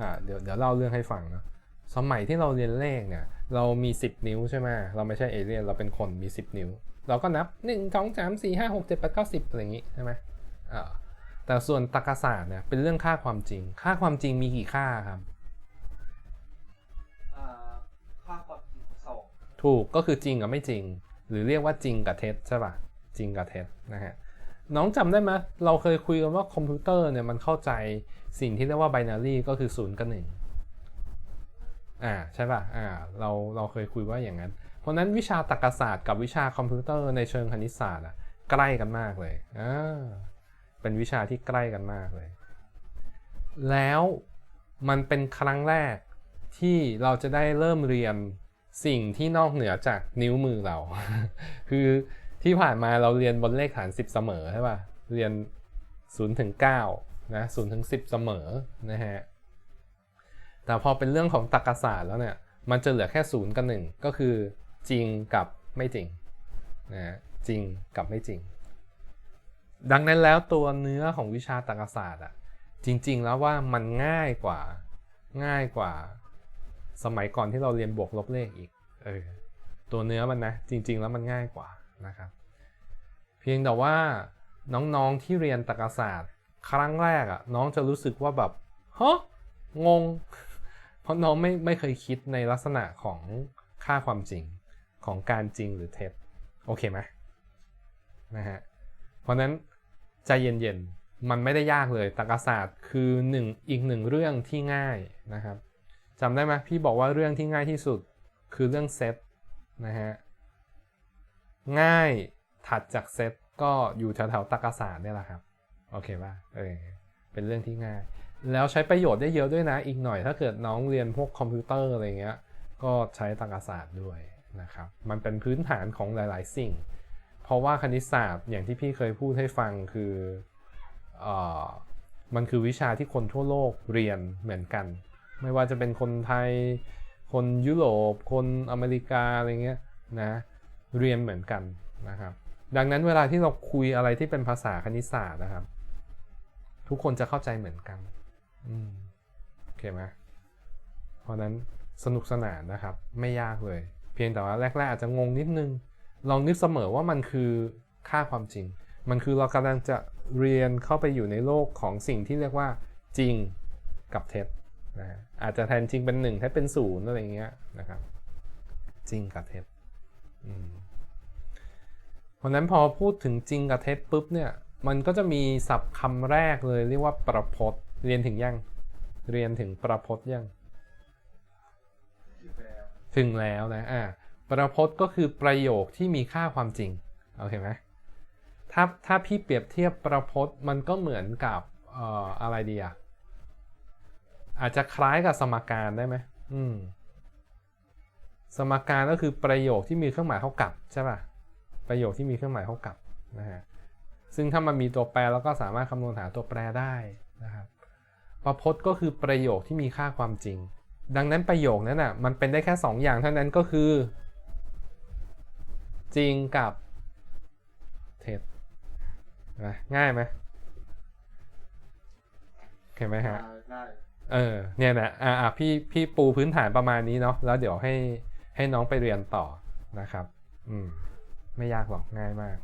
อ่าเดี๋ยวเดี๋ยวเล่าเรื่องให้ฟังนะสมัยที่เราเรียนเลขเนี่ย เรามี 10 นิ้วใช่ไหมเราไม่ใช่เอเลี่ยนเราเป็นคนมี 10 นิ้ว เราก็นับ 1 2 3 4 5 6 7 8 9 10อะไรอย่างงี้ใช่ไหมอ่าแต่ส่วนตรรกศาสตร์เนี่ยเป็นเรื่องค่าความจริง ค่าความจริงมีกี่ค่าครับอ่าค่าความจริงสองถูกก็คือจริงกับไม่จริง หรือเรียกว่าจริงกับเท็จใช่ป่ะจริงกับเท็จนะฮะ น้องจำได้ไหมเราเคยคุยกันว่าคอมพิวเตอร์เนี่ยมันเข้าใจสิ่งที่เรียกว่า binary ก็คือศูนย์กับหนึ่งอ่าใช่ป่ะอ่าเราเราเคยคุยว่าอย่างนั้น เพราะฉะนั้นวิชาตรรกศาสตร์กับวิชาคอมพิวเตอร์ในเชิงคณิตศาสตร์อะใกล้กันมากเลยอ่าเป็นวิชาที่ใกล้กันมากเลย แล้วมันเป็นครั้งแรกที่เราจะได้เริ่มเรียนสิ่งที่นอกเหนือจากนิ้วมือเรา คือ ที่ผ่านมาเราเรียนบนเลขฐาน 10 เสมอใช่ป่ะ เรียน0ถึง9นะ0ถึง10 เสมอนะฮะ แต่พอเป็นเรื่องของตรรกศาสตร์แล้วเนี่ย มันจะเหลือแค่ 0 กับ 1 ก็คือจริงกับไม่จริงนะฮะจริงกับไม่จริง ดังนั้นแล้วตัวเนื้อของวิชาตรรกศาสตร์อะจริง ๆ แล้วว่ามันง่ายกว่าง่ายกว่า สมัยก่อนที่เราเรียนบวกลบเลขอีกเออตัวเนื้อมันนะ จริง ๆ แล้วมันง่ายกว่า นะครับ เพียงแต่ว่าน้องๆที่เรียนตรรกศาสตร์ ครั้งแรกอะน้องจะรู้สึกว่าแบบฮะงง เพราะน้องไม่ไม่เคยคิดในลักษณะของค่าความจริงของการจริงหรือเท็จโอเคไหมนะฮะเพราะฉะนั้นใจเย็นๆ มันไม่ได้ยากเลยตรรกศาสตร์คือหนึ่งอีกหนึ่งเรื่องที่ง่ายนะครับจำได้ไหมพี่บอกว่าเรื่องที่ง่ายที่สุดคือเรื่องเซตนะฮะ ง่ายถัดจากเซตก็อยู่แถวๆตรรกศาสตร์เนี่ยแหละครับ โอเคป่ะเออเป็นเรื่องที่ง่าย แล้วใช้ประโยชน์ได้เยอะด้วยนะ อีกหน่อยถ้าเกิดน้องเรียนพวกคอมพิวเตอร์อะไรเงี้ย ก็ใช้ตรรกศาสตร์ด้วยนะครับ มันเป็นพื้นฐานของหลาย ๆ สิ่ง เพราะว่าคณิตศาสตร์อย่างที่พี่เคยพูดให้ฟังคือเออมันคือวิชาที่คนทั่วโลกเรียนเหมือนกัน ไม่ว่าจะเป็นคนไทย คนยุโรป คนอเมริกาอะไรเงี้ยนะ เรียนเหมือนกันนะครับ ดังนั้นเวลาที่เราคุยอะไรที่เป็นภาษาคณิตศาสตร์นะครับ ทุกคนจะเข้าใจเหมือนกันอืมโอเคไหมเพราะนั้นสนุกสนานนะครับ ไม่ยากเลย เพียงแต่ว่าแรกๆอาจจะงงนิดนึง ลองนึกเสมอว่ามันคือค่าความจริง มันคือเรากำลังจะเรียนเข้าไปอยู่ในโลกของสิ่งที่เรียกว่าจริงกับเท็จนะฮะอาจจะแทนจริงเป็นหนึ่งแทนเป็นศูนย์อะไรอย่างเงี้ยนะครับ จริงกับเท็จ เพราะนั้นพอพูดถึงจริงกับเท็จปุ๊บเนี่ย มันก็จะมีศัพท์คำแรกเลยเรียกว่าประพจน์เรียนถึงยัง เรียนถึงประพจน์ยัง ถึงแล้วนะอ่าประพจน์ก็คือประโยคที่มีค่าความจริงโอเคไหมถ้าถ้าพี่เปรียบเทียบประพจน์มันก็เหมือนกับเอ่ออะไรดีอะอาจจะคล้ายกับสมการได้ไหมอืม สมการก็คือประโยคที่มีเครื่องหมายเท่ากับใช่ป่ะประโยคที่มีเครื่องหมายเท่ากับนะฮะซึ่งถ้ามันมีตัวแปรเราก็สามารถคำนวณหาตัวแปรได้นะครับประพจน์ก็คือประโยคที่มีค่าความจริง ดังนั้นประโยคนั้นอะมันเป็นได้แค่ 2 อย่างเท่านั้นก็คือ จริงกับเท็จนะง่ายไหมเห็นไหมฮะได้เออเนี่ยนะอ่าอะพี่พี่ปูพื้นฐานประมาณนี้เนาะแล้วเดี๋ยวให้ ให้น้องไปเรียนต่อนะครับ อืม ไม่ยากหรอกง่ายมาก